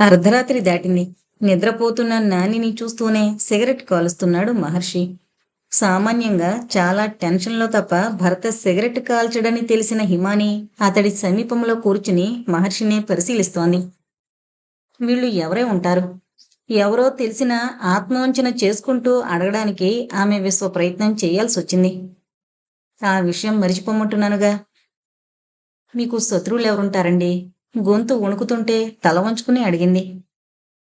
అర్ధరాత్రి దాటింది. నిద్రపోతున్న నానిని చూస్తూనే సిగరెట్ కాలుస్తున్నాడు మహర్షి. సామాన్యంగా చాలా టెన్షన్లో తప్ప భర్త సిగరెట్ కాల్చడని తెలిసిన హిమాని అతడి సమీపంలో కూర్చుని మహర్షిని పరిశీలిస్తోంది. వీళ్ళు ఎవరే ఉంటారు? ఎవరో తెలిసిన ఆత్మవంచన చేసుకుంటూ అడగడానికి ఆమె విశ్వ ప్రయత్నం చేయాల్సి వచ్చింది. ఆ విషయం మరిచిపోమంటున్నానుగా. మీకు శత్రువులు ఎవరుంటారండి? గొంతు వణుకుతుంటే తల వంచుకుని అడిగింది.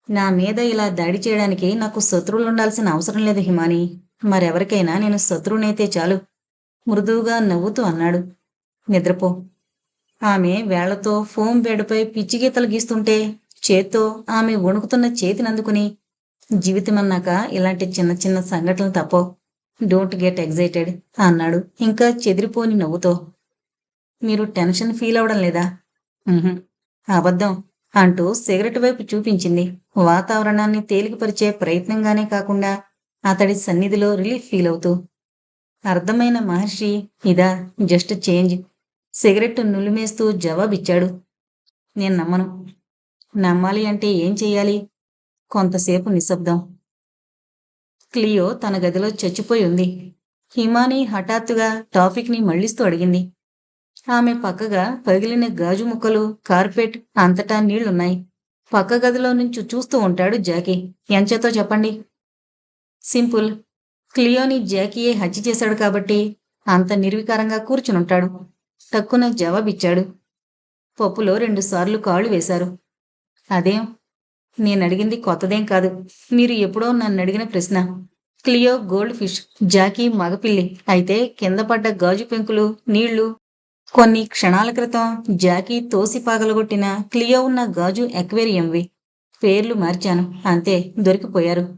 నా మీద ఇలా దాడి చేయడానికి నాకు శత్రువులు ఉండాల్సిన అవసరం లేదు హిమాని. మరెవరికైనా నేను శత్రువునైతే చాలు. మృదువుగా నవ్వుతూ అన్నాడు. నిద్రపో. ఆమె వేళ్ళతో ఫోమ్ బెడ్పై పిచ్చిగీతలు గీస్తుంటే చేత్తో ఆమె వణుకుతున్న చేతినందుకుని జీవితమన్నాక ఇలాంటి చిన్న చిన్న సంఘటనలు తప్పో డోంట్ గెట్ ఎగ్జైటెడ్ అన్నాడు. ఇంకా చెదిరిపోని నవ్వుతో. మీరు టెన్షన్ ఫీల్ అవడం లేదా? అబద్ధం అంటూ సిగరెట్ వైపు చూపించింది. వాతావరణాన్ని తేలికపరిచే ప్రయత్నంగానే కాకుండా అతడి సన్నిధిలో రిలీఫ్ ఫీల్ అవుతూ అర్థమైన మహర్షి ఇదా జస్ట్ చేంజ్. సిగరెట్ నులిమేస్తూ జవాబిచ్చాడు. నేను నమ్మను. నమ్మాలి అంటే ఏం చెయ్యాలి? కొంతసేపు నిశ్శబ్దం. క్లియో తన గదిలో చచ్చిపోయి ఉంది. హిమాని హఠాత్తుగా టాపిక్ని మళ్ళిస్తూ అడిగింది. ఆమె పక్కగా పగిలిన గాజు ముక్కలు కార్పెట్ అంతటా నీళ్ళున్నాయి. పక్క గదిలో నుంచి చూస్తూ ఉంటాడు జాకీ. ఎంచేతో చెప్పండి? సింపుల్. క్లియోని జాకీయే హత్య చేశాడు కాబట్టి అంత నిర్వికారంగా కూర్చునుంటాడు. టక్కున జవాబిచ్చాడు. పప్పులో రెండుసార్లు కాళ్ళు వేశారు. అదేం? నేనడిగింది కొత్తదేం కాదు. మీరు ఎప్పుడో నన్ను అడిగిన ప్రశ్న. క్లియో గోల్డ్ ఫిష్ జాకీ మగపిల్లి. అయితే కింద పడ్డ గాజు పెంకులు నీళ్ళు కొన్ని క్షణాల క్రితం జాకీ తోసి పగలగొట్టిన క్లియో ఉన్న గాజు ఎక్వేరియంవి పేర్లు మార్చాను. అంతే దొరికిపోయారు.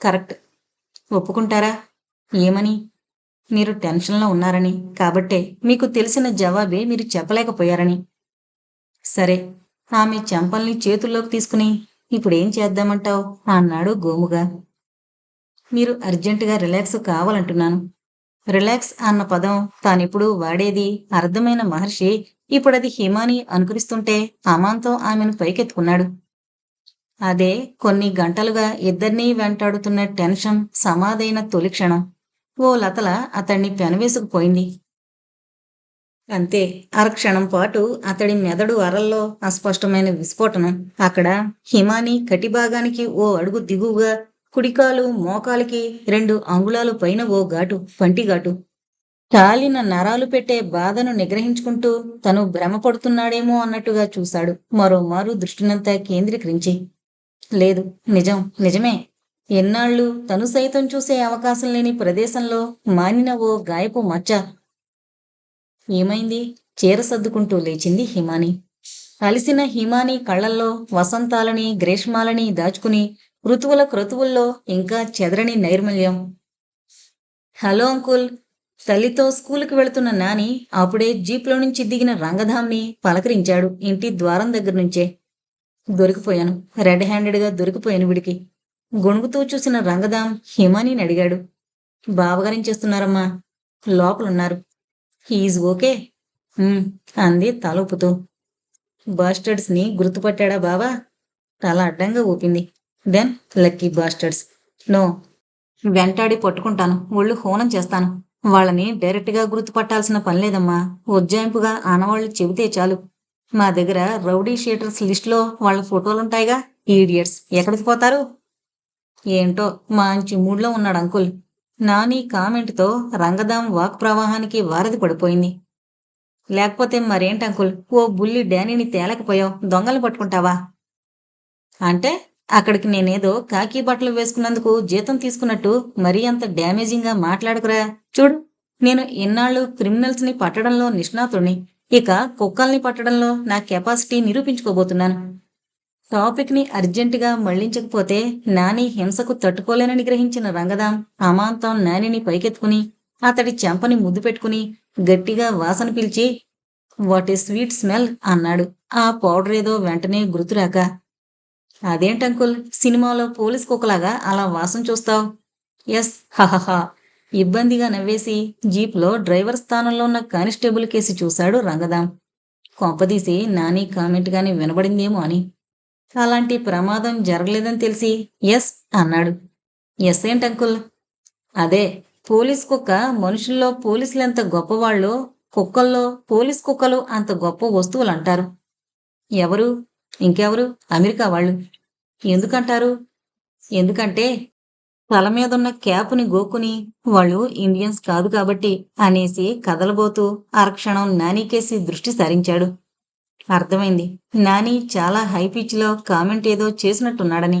కరెక్ట్. ఒప్పుకుంటారా? ఏమని? మీరు టెన్షన్లో ఉన్నారని. కాబట్టే మీకు తెలిసిన జవాబే మీరు చెప్పలేకపోయారని. సరే ఆమె చెంపల్ని చేతుల్లోకి తీసుకుని ఇప్పుడేం చేద్దామంటావు? అన్నాడు గోముగా. మీరు అర్జెంటుగా రిలాక్స్ కావాలంటున్నాను. రిలాక్స్ అన్న పదం తానిప్పుడు వాడేది అర్థమైన మహర్షి. ఇప్పుడది హిమాని అనుకరిస్తుంటే అమాంతం ఆమెను పైకెత్తుకున్నాడు. అదే కొన్ని గంటలుగా ఇద్దరినీ వెంటాడుతున్న టెన్షన్ సమాధైన తొలి క్షణం. ఓ లతల అతన్ని పెనవేసుకుపోయింది. అంతే అరక్షణం పాటు అతడి మెదడు అరల్లో అస్పష్టమైన విస్ఫోటనం. అక్కడ హిమాని కటిభాగానికి ఓ అడుగు దిగువగా కుడికాలు మోకాలికి రెండు అంగుళాలు పైన ఓ ఘాటు పంటిఘాటు కాలిన నరాలు పెట్టే బాధను నిగ్రహించుకుంటూ తను భ్రమపడుతున్నాడేమో అన్నట్టుగా చూశాడు. మరోమారు దృష్టినంతా కేంద్రీకరించి. లేదు నిజం నిజమే. ఎన్నాళ్ళు తను సైతం చూసే అవకాశం లేని ప్రదేశంలో మానిన ఓ గాయపు మచ్చ. ఏమైంది? చీర సర్దుకుంటూ లేచింది హిమాని. అలిసిన హిమాని కళ్ళల్లో వసంతాలని గ్రీష్మాలని దాచుకుని ఋతువుల క్రతువుల్లో ఇంకా చెదరని నైర్మల్యం. హలో అంకుల్ తల్లితో స్కూలుకి వెళుతున్న నాని అప్పుడే జీప్లో నుంచి దిగిన రంగధామ్ని పలకరించాడు ఇంటి ద్వారం దగ్గర నుంచే. దొరికిపోయాను రెడ్ హ్యాండెడ్గా దొరికిపోయాను విడికి. గొణుగుతూ చూసిన రంగధామ్ హిమానీని అడిగాడు. బావగారేం చేస్తున్నారమ్మా? లోపలున్నారు. He is okay. అంది తల ఊపుతూ బాస్టర్డ్స్ని గుర్తుపట్టాడా బావా? తల అడ్డంగా ఊపింది. దెన్ లక్కీ బాస్టర్స్ నో వెంటాడి పట్టుకుంటాను. ఒళ్ళు హోనం చేస్తాను. వాళ్ళని డైరెక్ట్గా గుర్తుపట్టాల్సిన పని లేదమ్మా. ఉజ్జాయింపుగా ఆనవాళ్ళు చెబితే చాలు. మా దగ్గర రౌడీ షీటర్స్ లిస్టులో వాళ్ళ ఫోటోలుంటాయిగా. ఈడియట్స్ ఎక్కడికి పోతారు? ఏంటో మంచి మూడ్లో ఉన్నాడు అంకుల్. నాని కామెంట్తో రంగదాం వాక్ ప్రవాహానికి వారధి పడిపోయింది. లేకపోతే మరేంటి అంకుల్? ఓ బుల్లి డానీని తేలకపోయావు. దొంగలు పట్టుకుంటావా? అంటే అక్కడికి నేనేదో కాకి బట్టలు వేసుకున్నందుకు జీతం తీసుకున్నట్టు మరీ అంత డ్యామేజింగ్గా మాట్లాడుకురా. చూడు నేను ఇన్నాళ్ళు క్రిమినల్స్ని పట్టడంలో నిష్ణాతుణ్ణి. ఇక కుక్కల్ని పట్టడంలో నా కెపాసిటీ నిరూపించుకోబోతున్నాను. టాపిక్ని అర్జెంటుగా మళ్ళించకపోతే నాని హింసకు తట్టుకోలేనని గ్రహించిన రంగదాం అమాంతం నానిని పైకెత్తుకుని అతడి చెంపని ముద్దు పెట్టుకుని గట్టిగా వాసన పిలిచి వాట్ ఏ స్వీట్ స్మెల్ అన్నాడు. ఆ పౌడర్ ఏదో వెంటనే గుర్తురాక అదేంటంకుల్ సినిమాలో పోలీస్ కుక్కలాగా అలా వాసన చూస్తావు? ఎస్ హహహా. ఇబ్బందిగా నవ్వేసి జీప్లో డ్రైవర్ స్థానంలో ఉన్న కానిస్టేబుల్ కేసి చూశాడు రంగదాం. కొంపదీసి నాని కామెంట్ గాని వినబడిందేమో అని. అలాంటి ప్రమాదం జరగలేదని తెలిసి ఎస్ అన్నాడు. ఎస్ ఏంటి అంకుల్? అదే పోలీస్ కుక్క మనుషుల్లో పోలీసులు ఎంత గొప్పవాళ్ళో కుక్కల్లో పోలీస్ కుక్కలు అంత గొప్ప వస్తువులు అంటారు ఎవరు? ఇంకెవరు? అమెరికా వాళ్ళు. ఎందుకంటారు? ఎందుకంటే తల మీదున్న క్యాప్ని గోకుని వాళ్ళు ఇండియన్స్ కాదు కాబట్టి అనేసి కదలబోతూ అరక్షణం నానీకేసి దృష్టి సారించాడు. అర్థమైంది. నాని చాలా హై పిచ్లో కామెంట్ ఏదో చేసినట్టున్నాడని.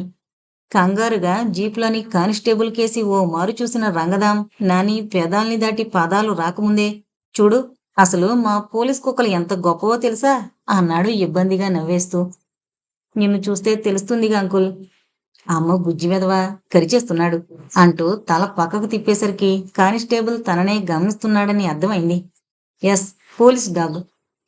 కంగారుగా జీప్లోని కానిస్టేబుల్ కేసి ఓ మారు చూసిన రంగదాం నాని పెదాల్ని దాటి పాదాలు రాకముందే చూడు అసలు మా పోలీస్ కుక్కలు ఎంత గొప్పవో తెలుసా? అన్నాడు ఇబ్బందిగా నవ్వేస్తూ. నిన్ను చూస్తే తెలుస్తుందిగా అంకుల్. అమ్మ బుజ్జి మీదవా కరిచేస్తున్నాడు. అంటూ తల పక్కకు తిప్పేసరికి కానిస్టేబుల్ తననే గమనిస్తున్నాడని అర్థమైంది. ఎస్ పోలీస్ డాగ్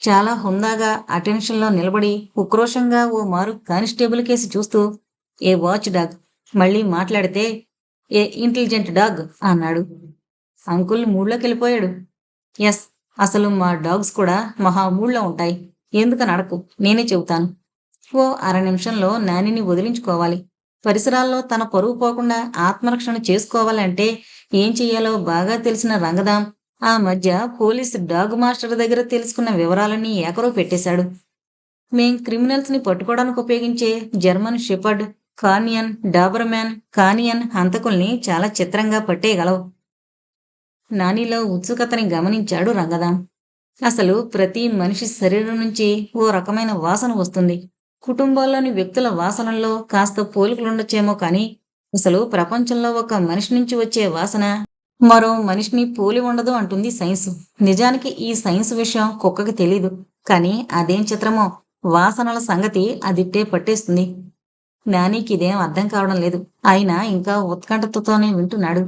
చాలా హుందాగా అటెన్షన్లో నిలబడి ఉక్రోషంగా ఓ మారు కానిస్టేబుల్ కేసి చూస్తూ ఏ వాచ్ డాగ్? మళ్ళీ మాట్లాడితే ఏ ఇంటెలిజెంట్ డాగ్? అన్నాడు. అంకుల్ మూడ్లోకి వెళ్ళిపోయాడు ఎస్ అసలు మా డాగ్స్ కూడా మహా మూడ్లో ఉంటాయి. ఎందుకని అడకు నేనే చెబుతాను. ఓ అర నిమిషంలో నానిని వదిలించుకోవాలి. పరిసరాల్లో తన పరువు పోకుండా ఆత్మరక్షణ చేసుకోవాలంటే ఏం చెయ్యాలో బాగా తెలిసిన రంగదాం. ఆ మధ్య పోలీసు డాగ్ మాస్టర్ దగ్గర తెలుసుకున్న వివరాలన్నీ ఏకరో పెట్టేశాడు. మేం క్రిమినల్స్ని పట్టుకోవడానికి ఉపయోగించే German shepherd canine Doberman canine హంతకుల్ని చాలా చిత్రంగా పట్టేయగలవు. నానిలో ఉత్సుకతని గమనించాడు రంగదాం. అసలు ప్రతి మనిషి శరీరం నుంచి ఓ రకమైన వాసన వస్తుంది. కుటుంబాల్లోని వ్యక్తుల వాసనల్లో కాస్త పోలికలుండొచ్చేమో కానీ అసలు ప్రపంచంలో ఒక మనిషి నుంచి వచ్చే వాసన మరో మనిషిని పోలి ఉండదు అంటుంది సైన్స్. నిజానికి ఈ సైన్స్ విషయం కుక్కకి తెలీదు కానీ అదేం చిత్రమో వాసనల సంగతి అదిట్టే పట్టేస్తుంది. నానికి ఇదేం అర్థం కావడం లేదు. అయినా ఇంకా ఉత్కంఠతతోనే వింటున్నాడు.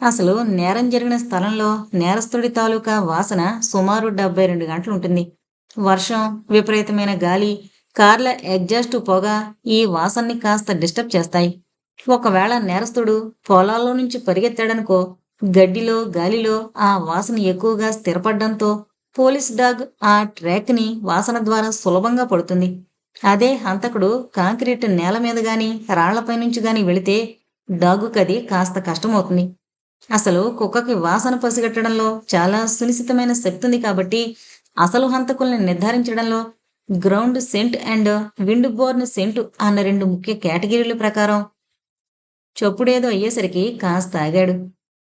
అసలు నేరం జరిగిన స్థలంలో నేరస్తుడి తాలూకా వాసన సుమారు డెబ్బై రెండు గంటలు ఉంటుంది వర్షం విపరీతమైన గాలి కార్ల ఎగ్జాస్ట్ పొగ ఈ వాసన్ని కాస్త డిస్టర్బ్ చేస్తాయి. ఒకవేళ నేరస్తుడు పొలాల్లో నుంచి పరిగెత్తాడనుకో గడ్డిలో గాలిలో ఆ వాసన ఎక్కువగా స్థిరపడ్డంతో పోలీస్ డాగ్ ఆ ట్రాక్ని వాసన ద్వారా సులభంగా పడుతుంది. అదే హంతకుడు కాంక్రీట్ నేల మీద గాని రాళ్ళపై నుంచి గాని వెళితే డాగుకది కాస్త కష్టమవుతుంది. అసలు కుక్కకి వాసన పసిగట్టడంలో చాలా సునిశ్చితమైన శక్తి ఉంది కాబట్టి అసలు హంతకుల్ని నిర్ధారించడంలో ground scent and windborne scent అన్న రెండు ముఖ్య కేటగిరీల ప్రకారం. చప్పుడేదో అయ్యేసరికి కాస్త ఆగాడు.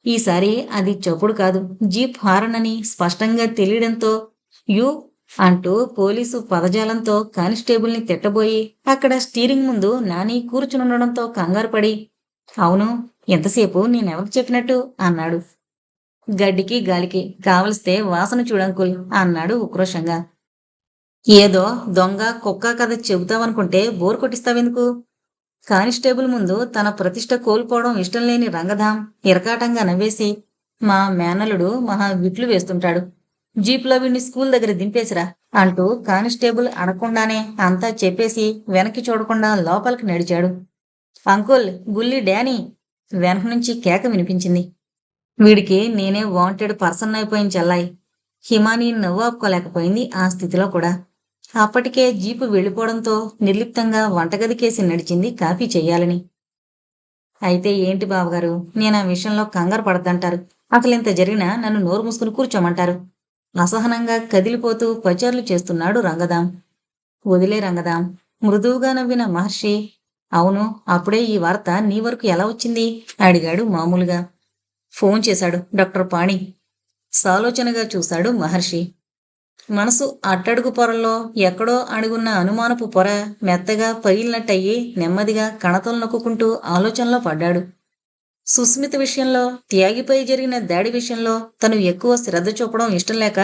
ఈసారి అది చప్పుడు కాదు. జీప్ హారన్ అని స్పష్టంగా తెలియడంతో యూ అంటూ పోలీసు పదజాలంతో కానిస్టేబుల్ని తిట్టబోయి అక్కడ స్టీరింగ్ ముందు నాని కూర్చునుండడంతో కంగారు పడి అవును ఎంతసేపు నేనెవరికి చెప్పినట్టు? అన్నాడు. గడ్డికి గాలికి కావలిస్తే వాసన చూడంకుల్ అన్నాడు ఉక్రోషంగా. ఏదో దొంగ కుక్క కథ చెబుతావనుకుంటే బోర్ కొట్టిస్తావెందుకు? కానిస్టేబుల్ ముందు తన ప్రతిష్ట కోల్పోవడం ఇష్టం లేని రంగధాం ఇరకాటంగా నవ్వేసి మా మేనలుడు మహా విట్లు వేస్తుంటాడు. జీప్లో వీడిని స్కూల్ దగ్గర దింపేసిరా అంటూ కానిస్టేబుల్ అడగకుండానే అంతా చెప్పేసి వెనక్కి చూడకుండా లోపలికి నడిచాడు. అంకుల్ గుల్లి డానీ! వెనక నుంచి కేక వినిపించింది. వీడికి నేనే వాంటెడ్ పర్సన్ అయిపోయిన చెల్లాయి. హిమాని నవ్వాపుకోలేకపోయింది ఆ స్థితిలో కూడా. అప్పటికే జీపు వెళ్ళిపోవడంతో నిర్లిప్తంగా వంటగదికేసి నడిచింది కాఫీ చెయ్యాలని. అయితే ఏంటి బావగారు? నేను ఆ విషయంలో కంగారు పడద్దంటారు. అసలు ఇంత జరిగినా నన్ను నోరు మూసుకుని కూర్చోమంటారు. అసహనంగా కదిలిపోతూ పచారులు చేస్తున్నాడు రంగదాం. వదిలే రంగదాం. మృదువుగా నవ్విన మహర్షి అవును అప్పుడే ఈ వార్త నీ వరకు ఎలా వచ్చింది? అడిగాడు మామూలుగా. ఫోన్ చేశాడు డాక్టర్ పాణి. సాలోచనగా చూశాడు మహర్షి. మనసు అట్టడుగు పొరల్లో ఎక్కడో అడుగున్న అనుమానపు పొర మెత్తగా పగిలినట్టయి నెమ్మదిగా కణతలు నొక్కుంటూ ఆలోచనలో పడ్డాడు. సుస్మిత విషయంలో త్యాగిపై జరిగిన దాడి విషయంలో తను ఎక్కువ శ్రద్ధ చూపడం ఇష్టం లేక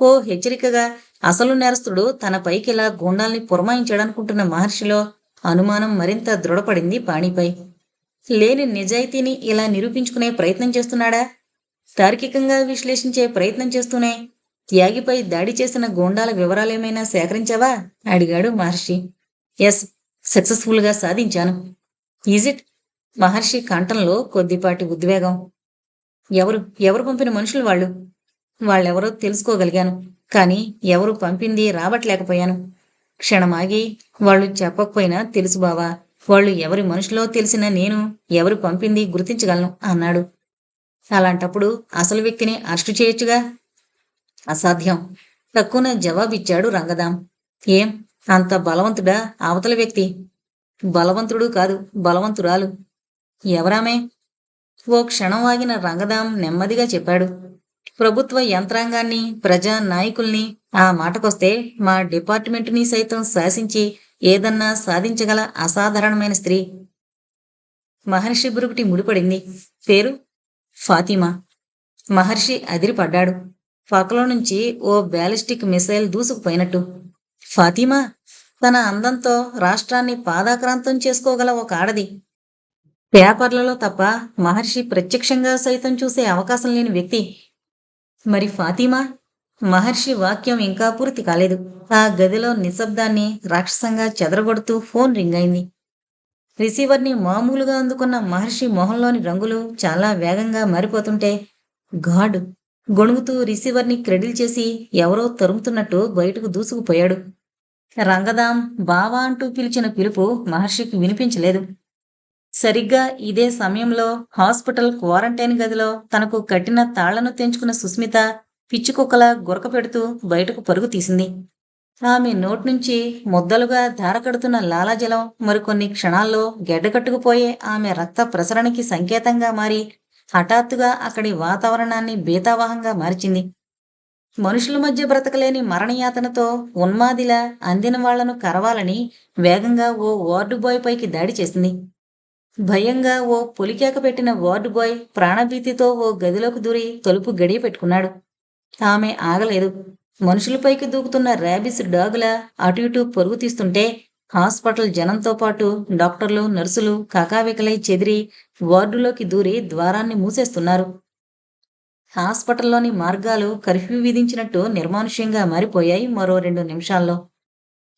ఓ హెచ్చరికగా అసలు నేరస్తుడు తన పైకి ఇలా గుండాల్ని పురమాయించాడనుకుంటున్న మహర్షిలో అనుమానం మరింత దృఢపడింది పాణిపై. లేని నిజాయితీని ఇలా నిరూపించుకునే ప్రయత్నం చేస్తున్నాడా? తార్కికంగా విశ్లేషించే ప్రయత్నం చేస్తూనే త్యాగిపై దాడి చేసిన గోండాల వివరాలేమైనా సేకరించావా? అడిగాడు మహర్షి. ఎస్ సక్సెస్ఫుల్గా సాధించాను. ఈజిట్ మహర్షి కంఠంలో కొద్దిపాటి ఉద్వేగం. ఎవరు ఎవరు పంపిన మనుషులు వాళ్ళు? వాళ్ళెవరో తెలుసుకోగలిగాను కానీ ఎవరు పంపింది రావట్లేకపోయాను. క్షణమాగి వాళ్ళు చెప్పకపోయినా తెలుసు బావా వాళ్ళు ఎవరి మనుషులో తెలిసిన నేను ఎవరు పంపింది గుర్తించగలను అన్నాడు. అలాంటప్పుడు అసలు వ్యక్తిని అరెస్టు చేయొచ్చుగా? అసాధ్యం. తక్కువన జవాబిచ్చాడు రంగదాం. ఏం? అంత బలవంతుడా? అవతల వ్యక్తి. బలవంతుడు కాదు బలవంతురాలు. ఎవరామే? ఓ క్షణం ఆగిన రంగదాం నెమ్మదిగా చెప్పాడు. ప్రభుత్వ యంత్రాంగాన్ని ప్రజా నాయకుల్ని ఆ మాటకొస్తే మా డిపార్ట్మెంటుని సైతం శాసించి ఏదన్నా సాధించగల అసాధారణమైన స్త్రీ. మహర్షి బురుకుటి ముడిపడింది. పేరు ఫాతిమా. మహర్షి అదిరిపడ్డాడు. పాకలో నుంచి ఓ బ్యాలిస్టిక్ మిసైల్ దూసుకుపోయినట్టు. ఫాతిమా తన అందంతో రాష్ట్రాన్ని పాదాక్రాంతం చేసుకోగల ఒక ఆడది. పేపర్లలో తప్ప మహర్షి ప్రత్యక్షంగా సైతం చూసే అవకాశం లేని వ్యక్తి. మరి ఫాతిమా? మహర్షి వాక్యం ఇంకా పూర్తి కాలేదు. ఆ గదిలో నిశ్శబ్దాన్ని రాక్షసంగా చెదరగొడుతూ ఫోన్ రింగ్ అయింది. రిసీవర్ని మామూలుగా అందుకున్న మహర్షి మొహంలోని రంగులు చాలా వేగంగా మారిపోతుంటే గాడ్ గొణుగుతూ రిసీవర్ని క్రెడిల్ చేసి ఎవరో తరుముతున్నట్టు బయటకు దూసుకుపోయాడు. రంగదాం బావా అంటూ పిలిచిన పిలుపు మహర్షికి వినిపించలేదు. సరిగ్గా ఇదే సమయంలో హాస్పిటల్ క్వారంటైన్ గదిలో తనకు కట్టిన తాళ్ళను తెంచుకున్న సుస్మిత పిచ్చికుక్కలా గురక పెడుతూ బయటకు పరుగు తీసింది. ఆమె నోటి నుంచి ముద్దలుగా ధారకడుతున్న లాలాజలం మరికొన్ని క్షణాల్లో గెడ్డకట్టుకుపోయే ఆమె రక్త ప్రసరణకి సంకేతంగా మారి హఠాత్తుగా అక్కడి వాతావరణాన్ని బీతావహంగా మార్చింది. మనుషుల మధ్య బ్రతకలేని మరణయాతనతో ఉన్మాదిలా అందిన వాళ్ళను కరవాలని వేగంగా ఓ వార్డు బాయ్ పైకి దాడి చేసింది. భయంగా ఓ పొలికేక పెట్టిన వార్డు బాయ్ ప్రాణభీతితో ఓ గదిలోకి దూరి తలుపు గడియ పెట్టుకున్నాడు. ఆమె ఆగలేదు. మనుషులపైకి దూకుతున్న ర్యాబిస్ డాగులా అటు ఇటు పరుగు తీస్తుంటే హాస్పిటల్ జనంతో పాటు డాక్టర్లు నర్సులు కకావికలై చెదిరి వార్డులోకి దూరి ద్వారాన్ని మూసేస్తున్నారు. హాస్పిటల్లోని మార్గాలు కర్ఫ్యూ విధించినట్టు నిర్మానుష్యంగా మారిపోయాయి మరో రెండు నిమిషాల్లో.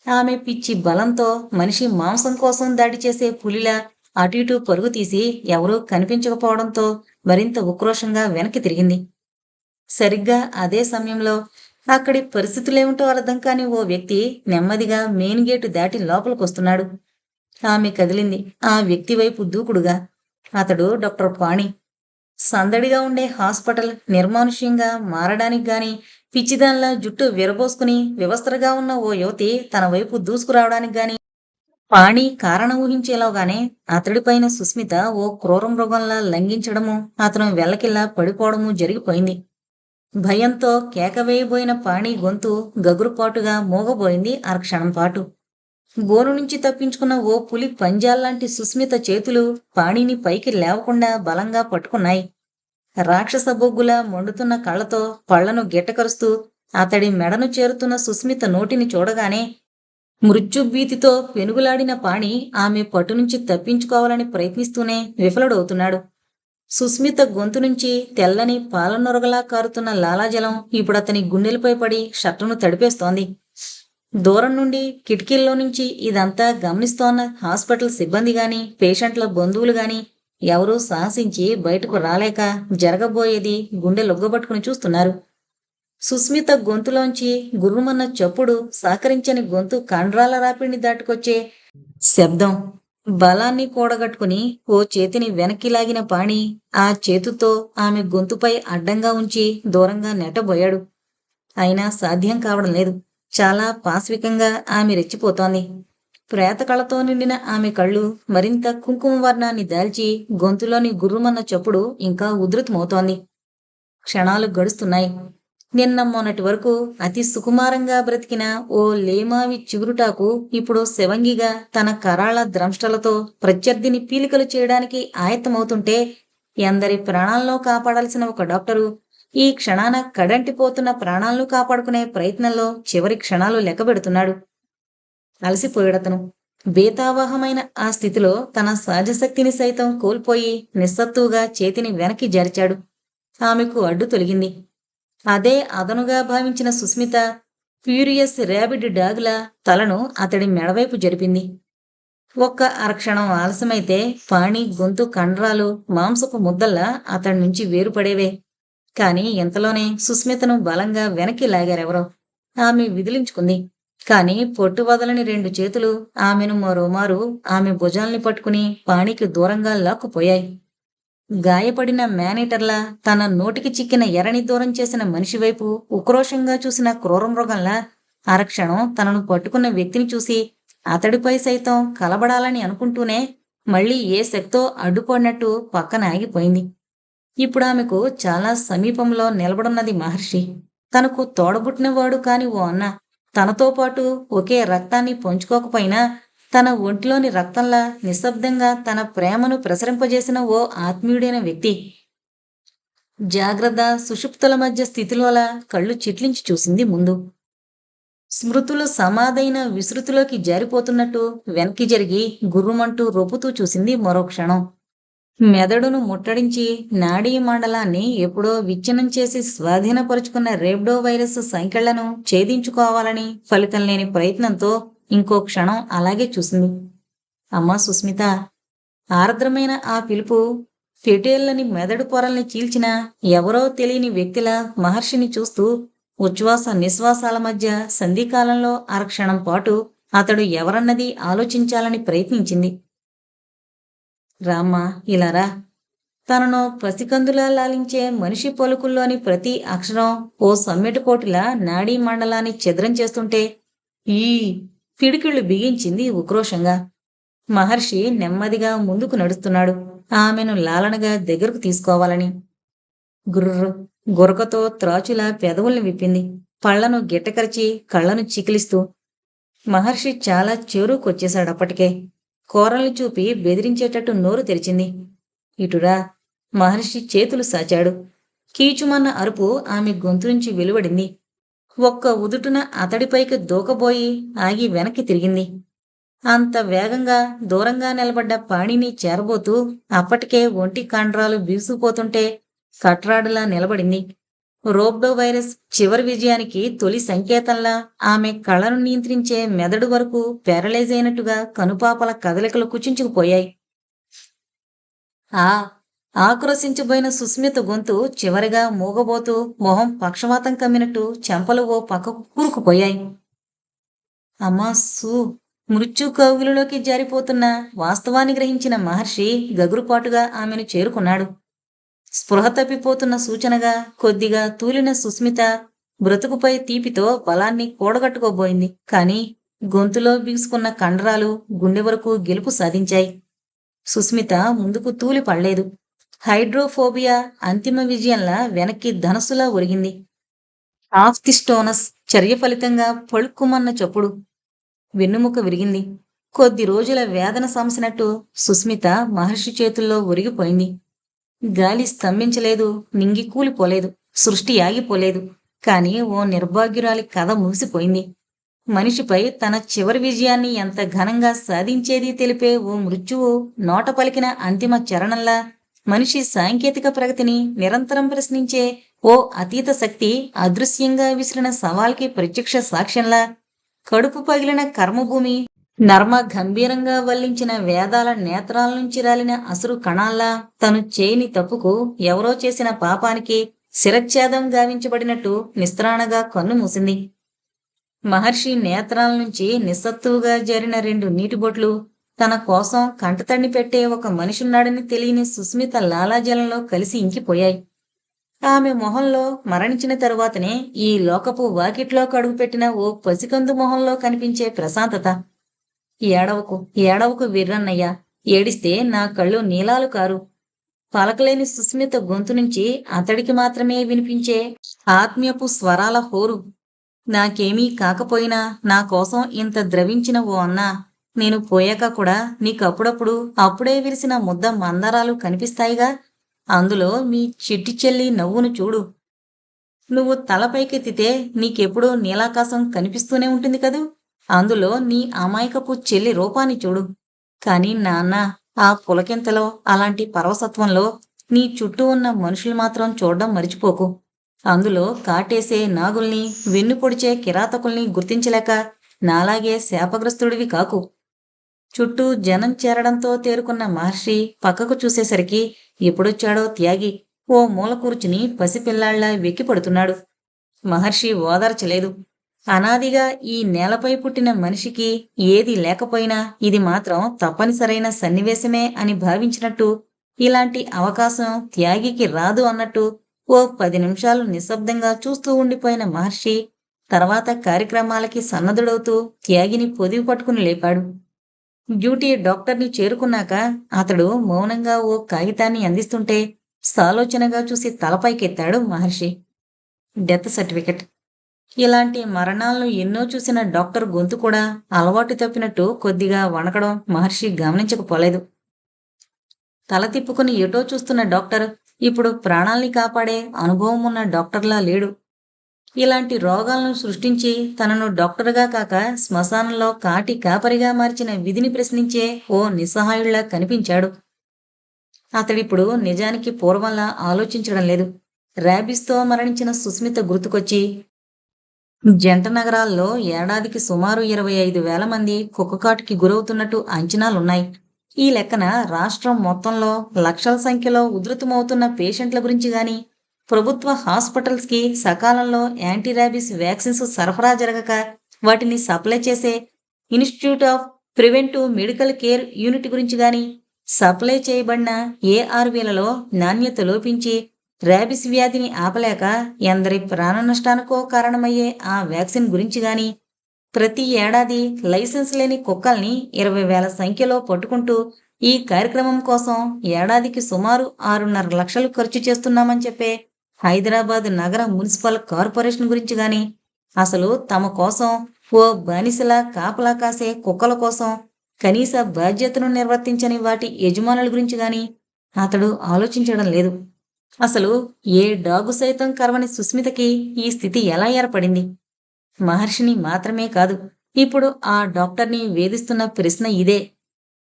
ఆమె పిచ్చి బలంతో మనిషి మాంసం కోసం దాడి చేసే పులిలా అటు ఇటు పరుగు తీసి ఎవరూ కనిపించకపోవడంతో మరింత ఉక్రోషంగా వెనక్కి తిరిగింది. సరిగ్గా అదే సమయంలో అక్కడి పరిస్థితులేమిటో అర్థం కాని ఓ వ్యక్తి నెమ్మదిగా మెయిన్ గేటు దాటి లోపలికొస్తున్నాడు. ఆమె కదిలింది. ఆ వ్యక్తి వైపు దూకుడుగా అతడు డాక్టర్ పాణి. సందడిగా ఉండే హాస్పిటల్ నిర్మానుష్యంగా మారడానికి గాని పిచ్చిదానిలా జుట్టు విరబోసుకుని వివస్త్రగా ఉన్న ఓ యువతి తన వైపు దూసుకురావడానికి గాని పాణి కారణం ఊహించేలాగానే అతడిపైన సుస్మిత ఓ క్రూర మృగంలా లంఘించడము అతను వెళ్ళకిల్లా పడిపోవడము జరిగిపోయింది. భయంతో కేక వేయబోయిన పాణి గొంతు గగురుపాటుగా మూగబోయింది అరక్షణం పాటు. గోరు నుంచి తప్పించుకున్న ఓ పులి పంజాల్లాంటి సుస్మిత చేతులు పాణిని పైకి లేవకుండా బలంగా పట్టుకున్నాయి. రాక్షస బొగ్గులా మండుతున్న కళ్ళతో పళ్ళను గిట్టకరుస్తూ అతడి మెడను చేరుతున్న సుస్మిత నోటిని చూడగానే మృత్యుభీతితో పెనుగులాడిన పాణి ఆమె పట్టు నుంచి తప్పించుకోవాలని ప్రయత్నిస్తూనే విఫలుడవుతున్నాడు. సుస్మిత గొంతు నుంచి తెల్లని పాలనొరగలా కారుతున్న లాలాజలం ఇప్పుడు అతని గుండెలపై పడి షర్టును తడిపేస్తోంది. దూరం నుండి కిటికీల్లో నుంచి ఇదంతా గమనిస్తోన్న హాస్పిటల్ సిబ్బంది గాని పేషెంట్ల బంధువులు గాని ఎవరూ సాహసించి బయటకు రాలేక జరగబోయేది గుండె లొగ్గబట్టుకుని చూస్తున్నారు. సుస్మిత గొంతులోంచి గుర్రుమన్న చప్పుడు సహకరించని గొంతు కండ్రాల రాపిడిని దాటుకొచ్చే శబ్దం. బలాన్ని కూడగట్టుకుని ఓ చేతిని వెనక్కి లాగిన పాణి ఆ చేతుతో ఆమె గొంతుపై అడ్డంగా ఉంచి దూరంగా నెట్టబోయాడు. అయినా సాధ్యం కావడం లేదు. చాలా పాశ్వికంగా ఆమె రెచ్చిపోతోంది. ప్రేతకళతో నిండిన ఆమె కళ్ళు మరింత కుంకుమ వర్ణాన్ని దాల్చి గొంతులోని గుర్రుమన్న చప్పుడు ఇంకా ఉధృతమవుతోంది. క్షణాలు గడుస్తున్నాయి. నిన్న మొన్నటి వరకు అతి సుకుమారంగా బ్రతికిన ఓ లేమావి చిగురుటాకు ఇప్పుడు శివంగిగా తన కరాళ ద్రంష్టలతో ప్రత్యర్థిని పీలికలు చేయడానికి ఆయత్తమవుతుంటే ఎందరి ప్రాణాల్లో కాపాడాల్సిన ఒక డాక్టరు ఈ క్షణాన కడంటిపోతున్న ప్రాణాలను కాపాడుకునే ప్రయత్నంలో చివరి క్షణాలు లెక్కబెడుతున్నాడు. అలసిపోయాడతను. బేతావాహమైన ఆ స్థితిలో తన సహజశక్తిని సైతం కోల్పోయి నిస్సత్తువుగా చేతిని వెనక్కి జరిచాడు. ఆమెకు అడ్డు తొలగింది. అదే అదనుగా భావించిన సుస్మిత ఫ్యూరియస్ ర్యాబిడ్ డాగ్లా తలను అతడి మెడవైపు జరిపింది. ఒక్క అరక్షణం ఆలస్యమైతే పాణి గొంతు కండరాలు మాంసపు ముద్దల్లా అతడి నుంచి వేరుపడేవే. కాని ఇంతలోనే సుస్మితను బలంగా వెనక్కి లాగారెవరో ఆమె విదిలించుకుంది. కాని పొట్టు వదలని రెండు చేతులు ఆమెను మరోమారు ఆమె భుజాల్ని పట్టుకుని పాణికి దూరంగా లాక్కుపోయాయి. గాయపడిన మేనేటర్లా తన నోటికి చిక్కిన ఎరని దూరం చేసిన మనిషి వైపు ఉక్రోషంగా చూసిన క్రూరమృగంలా అరక్షణం తనను పట్టుకున్న వ్యక్తిని చూసి అతడిపై సైతం కలబడాలని అనుకుంటూనే మళ్ళీ ఏ శక్తో అడ్డుపడినట్టు పక్కన ఆగిపోయింది. ఇప్పుడు ఆమెకు చాలా సమీపంలో నిలబడున్నది మహర్షి. తనకు తోడబుట్టినవాడు కాని ఓ అన్న. తనతో పాటు ఒకే రక్తాన్ని పంచుకోకపోయినా తన ఒంటిలోని రక్తంలా నిశ్శబ్దంగా తన ప్రేమను ప్రసరింపజేసిన ఓ ఆత్మీయుడైన వ్యక్తి. జాగ్రత్త సుషుప్తుల మధ్య స్థితిలోలా కళ్ళు చిట్లించి చూసింది ముందు. స్మృతులు సమాధైన విస్తృతిలోకి జారిపోతున్నట్టు వెనక్కి జరిగి గుర్రుమంటూ రొప్పుతూ చూసింది మరో క్షణం. మెదడును ముట్టడించి నాడీ మండలాన్ని ఎప్పుడో విచ్ఛిన్నం చేసి స్వాధీనపరుచుకున్న రేబ్డో వైరస్ సంఖ్యలను ఛేదించుకోవాలని ఫలితం లేని ప్రయత్నంతో ఇంకో క్షణం అలాగే చూసింది. అమ్మా సుస్మిత ఆర్ద్రమైన ఆ పిలుపు ఫిటేళ్ళని మెదడు పొరల్ని చీల్చిన ఎవరో తెలియని వ్యక్తుల మహర్షిని చూస్తూ ఉచ్ఛ్వాస నిశ్వాసాల మధ్య సంధికాలంలో అరక్షణం పాటు అతడు ఎవరన్నది ఆలోచించాలని ప్రయత్నించింది. రామ్మా ఇలారా తనను పసికందులా లాలించే మనిషి పలుకుల్లోని ప్రతి అక్షరం ఓ సమ్మెటుకోటిలా నాడీ మండలాన్ని ఛిద్రం చేస్తుంటే ఈ పిడికిళ్ళు బిగించింది ఉక్రోషంగా. మహర్షి నెమ్మదిగా ముందుకు నడుస్తున్నాడు. ఆమెను లాలనగా దగ్గరకు తీసుకోవాలని. గుర్రు గురకతో త్రాచులా పెదవుల్ని విప్పింది. పళ్ళను గిట్టకరిచి కళ్ళను చికిలిస్తూ. మహర్షి చాలా చేరుకొచ్చేశాడు అప్పటికే కోరల్ని చూపి బెదిరించేటట్టు నోరు తెరిచింది. ఇటురా మహర్షి చేతులు సాచాడు. కీచుమన్న అరుపు ఆమె గొంతు నుంచి వెలువడింది. ఒక్క ఉదుటున అతడిపైకి దూకబోయి ఆగి వెనక్కి తిరిగింది. అంత వేగంగా దూరంగా నిలబడ్డ పాణిని చేరబోతూ అప్పటికే ఒంటి కండ్రాలు బీసుకుపోతుంటే కట్రాడులా నిలబడింది. రోబ్డో వైరస్ చివరి విజయానికి తొలి సంకేతంలా ఆమె కళను నియంత్రించే మెదడు వరకు ప్యారలైజ్ అయినట్టుగా కనుపాపల కదలికలు కుచించుకుపోయాయి. ఆ ఆక్రోశించబోయిన సుస్మిత గొంతు చివరిగా మూగబోతూ మొహం పక్షవాతం కమ్మినట్టు చెంపలు ఓ పక్కకు కూరుకుపోయాయి. అమ్మా సూ మృత్యు కౌగులలోకి జారిపోతున్న వాస్తవాన్ని గ్రహించిన మహర్షి గగురుపాటుగా ఆమెను చేరుకున్నాడు. స్పృహ తప్పిపోతున్న సూచనగా కొద్దిగా తూలిన సుస్మిత బ్రతుకుపై తీపితో బలాన్ని కూడగట్టుకోబోయింది. కాని గొంతులో బిగుసుకున్న కండరాలు గుండె వరకు గెలుపు సాధించాయి. సుస్మిత ముందుకు తూలి పడలేదు. హైడ్రోఫోబియా అంతిమ విజయంలా వెనక్కి ధనస్సులా ఒరిగింది. ఆఫ్తిస్టోనస్ స్టోనస్ చర్య ఫలితంగా పಳುక్కుమన్న చప్పుడు వెన్నుముక విరిగింది. కొద్ది రోజుల వేదన సమసినట్టు సుస్మిత మహర్షి చేతుల్లో ఒరిగిపోయింది. గాలి స్తంభించలేదు నింగి కూలిపోలేదు సృష్టి ఆగిపోలేదు. కానీ ఓ నిర్భాగ్యురాలి కథ ముగిసిపోయింది. మనిషిపై తన చివరి విజయాన్ని ఎంత ఘనంగా సాధించేది తెలిపే ఓ మృత్యువు నోట పలికిన అంతిమ చరణంలా మనిషి సాంకేతిక ప్రగతిని నిరంతరం ప్రశ్నించే ఓ అతీత శక్తి అదృశ్యంగా విసిరిన సవాల్కి ప్రత్యక్ష సాక్ష్యంలా కడుపు పగిలిన కర్మభూమి నర్మ గంభీరంగా వల్లించిన వేదాల నేత్రాల నుంచి రాలిన అసురు కణాల్లా తను చేయని తప్పుకు ఎవరో చేసిన పాపానికి శిరచ్ఛేదం గావించబడినట్టు నిస్త్రాణగా కన్ను మూసింది. మహర్షి నేత్రాల నుంచి నిస్సత్తువుగా జరిన రెండు నీటిబొట్లు తన కోసం కంటతడిని పెట్టే ఒక మనిషిన్నాడని తెలియని సుస్మిత లాలాజలంలో కలిసి ఇంకిపోయాయి. ఆమె మొహంలో మరణించిన తరువాతనే ఈ లోకపు వాకిట్లో కడుగుపెట్టిన ఓ పసికందు మొహంలో కనిపించే ప్రశాంతత. ఏడవకు ఏడవకు విర్రన్నయ్యా ఏడిస్తే నా కళ్ళు నీలాలు కారు. పలకలేని సుస్మిత గొంతు నుంచి అతడికి మాత్రమే వినిపించే ఆత్మీయపు స్వరాల హోరు. నాకేమీ కాకపోయినా నా కోసం ఇంత ద్రవించిన ఓ అన్నా. నేను పోయాక కూడా నీకప్పుడప్పుడు అప్పుడే విరిసిన ముద్ద మందారాలు కనిపిస్తాయిగా. అందులో మీ చిట్టి చెల్లి నవ్వును చూడు. నువ్వు తలపైకెత్తితే నీకెప్పుడూ నీలాకాశం కనిపిస్తూనే ఉంటుంది కదూ? అందులో నీ అమాయకపు చెల్లి రూపాన్ని చూడు. కాని నాన్న ఆ పులకింతలో అలాంటి పరవసత్వంలో నీ చుట్టూ ఉన్న మనుషులు మాత్రం చూడడం మరిచిపోకు. అందులో కాటేసే నాగుల్ని వెన్ను పొడిచే కిరాతకుల్ని గుర్తించలేక నాలాగే శాపగ్రస్తుడివి కాకు. చుట్టూ జనం చేరడంతో తేరుకున్న మహర్షి పక్కకు చూసేసరికి ఎప్పుడొచ్చాడో త్యాగి ఓ మూల కూర్చుని పసిపిల్లాళ్ళా వెక్కిపడుతున్నాడు. మహర్షి ఓదార్చలేదు. అనాదిగా ఈ నేలపై పుట్టిన మనిషికి ఏది లేకపోయినా ఇది మాత్రం తప్పనిసరైన సన్నివేశమే అని భావించినట్టు ఇలాంటి అవకాశం త్యాగికి రాదు అన్నట్టు ఓ పది నిమిషాలు నిశ్శబ్దంగా చూస్తూ ఉండిపోయిన మహర్షి తర్వాత కార్యక్రమాలకి సన్నద్ధుడవుతూ త్యాగిని పొదివి పట్టుకుని లేపాడు. డ్యూటీ డాక్టర్ని చేరుకున్నాక అతడు మౌనంగా ఓ కాగితాన్ని అందిస్తుంటే సాలోచనగా చూసి తలపైకెత్తాడు మహర్షి. Death certificate. ఇలాంటి మరణాలను ఎన్నో చూసిన డాక్టర్ గొంతు కూడా అలవాటు తప్పినట్టు కొద్దిగా వణకడం మహర్షి గమనించకపోలేదు. తల తిప్పుకుని ఎటో చూస్తున్న డాక్టర్ ఇప్పుడు ప్రాణాల్ని కాపాడే అనుభవం ఉన్న డాక్టర్లా లేడు. ఇలాంటి రోగాలను సృష్టించి తనను డాక్టర్గా కాక శ్మశానంలో కాటి కాపరిగా మార్చిన విధిని ప్రశ్నించే ఓ నిస్సహాయుడిలా కనిపించాడు. అతడిప్పుడు నిజానికి పూర్వంలా ఆలోచించడం లేదు. ర్యాబిస్తో మరణించిన సుస్మిత గుర్తుకొచ్చి జంట నగరాల్లో ఏడాదికి సుమారు ఇరవై ఐదు వేల మంది కుక్కకాటుకి గురవుతున్నట్టు అంచనాలున్నాయి. ఈ లెక్కన రాష్ట్రం మొత్తంలో లక్షల సంఖ్యలో ఉధృతమవుతున్న పేషెంట్ల గురించి గాని ప్రభుత్వ హాస్పిటల్స్కి సకాలంలో యాంటీ వ్యాక్సిన్స్ సరఫరా జరగక వాటిని సప్లై చేసే institute of preventive medical care unit గురించి గాని సప్లై చేయబడిన ఏఆర్వీలలో నాణ్యత లోపించి ర్యాబిస్ వ్యాధిని ఆపలేక ఎందరి ప్రాణ నష్టానికో కారణమయ్యే ఆ వ్యాక్సిన్ గురించి గాని ప్రతి ఏడాది లైసెన్స్ లేని కుక్కల్ని ఇరవై వేల సంఖ్యలో పట్టుకుంటూ ఈ కార్యక్రమం కోసం ఏడాదికి సుమారు ఆరున్నర లక్షలు ఖర్చు చేస్తున్నామని చెప్పే హైదరాబాద్ నగర మున్సిపల్ కార్పొరేషన్ గురించి గాని అసలు తమ కోసం ఓ బానిసలా కాపలా కాసే కుక్కల కోసం కనీస బాధ్యతను నిర్వర్తించని వాటి యజమానుల గురించి గాని అతడు ఆలోచించడం లేదు. అసలు ఏ డాగు సైతం కరవని సుస్మితకి ఈ స్థితి ఎలా ఏర్పడింది? మహర్షిని మాత్రమే కాదు ఇప్పుడు ఆ డాక్టర్ని వేధిస్తున్న ప్రశ్న ఇదే.